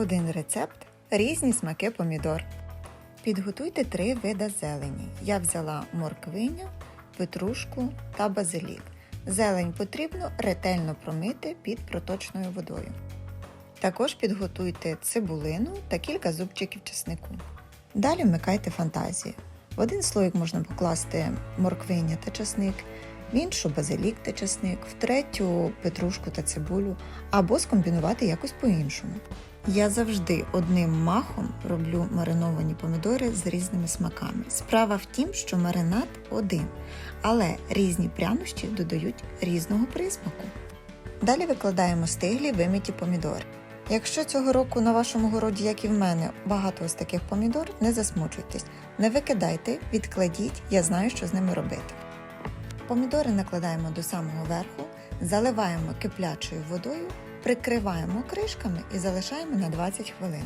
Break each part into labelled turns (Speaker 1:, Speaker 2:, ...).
Speaker 1: Один рецепт різні смаки помідор. Підготуйте три вида зелені. Я взяла морквиню, петрушку та базилік. Зелень потрібно ретельно промити під проточною водою. Також підготуйте цибулину та кілька зубчиків чеснику. Далі вмикайте фантазію. В один слоїк можна покласти морквиня та чесник, в іншу базилік та чесник, в третю петрушку та цибулю або скомбінувати якось по-іншому. Я завжди одним махом роблю мариновані помідори з різними смаками. Справа в тім, що маринад один, але різні прянощі додають різного присмаку. Далі викладаємо стиглі виміті помідори. Якщо цього року на вашому городі, як і в мене, багато ось таких помідор, не засмучуйтесь, не викидайте, відкладіть, я знаю, що з ними робити. Помідори накладаємо до самого верху, заливаємо киплячою водою, прикриваємо кришками і залишаємо на 20 хвилин.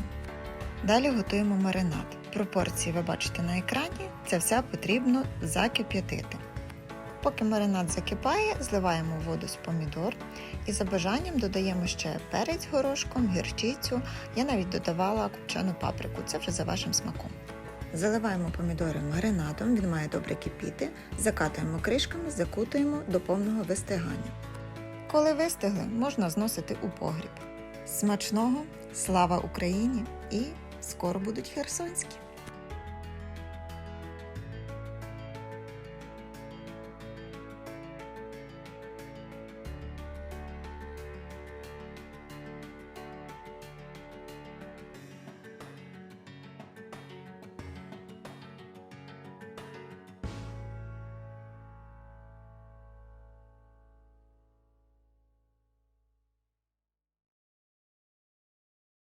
Speaker 1: Далі готуємо маринад. Пропорції ви бачите на екрані, це все потрібно закип'ятити. Поки маринад закипає, зливаємо воду з помідор і за бажанням додаємо ще перець горошком, гірчицю. Я навіть додавала копчену паприку, це вже за вашим смаком. Заливаємо помідори маринадом, він має добре кипіти, закатуємо кришками, закутуємо до повного вистигання. Коли вистигли, можна зносити у погріб. Смачного, слава Україні і скоро будуть херсонські!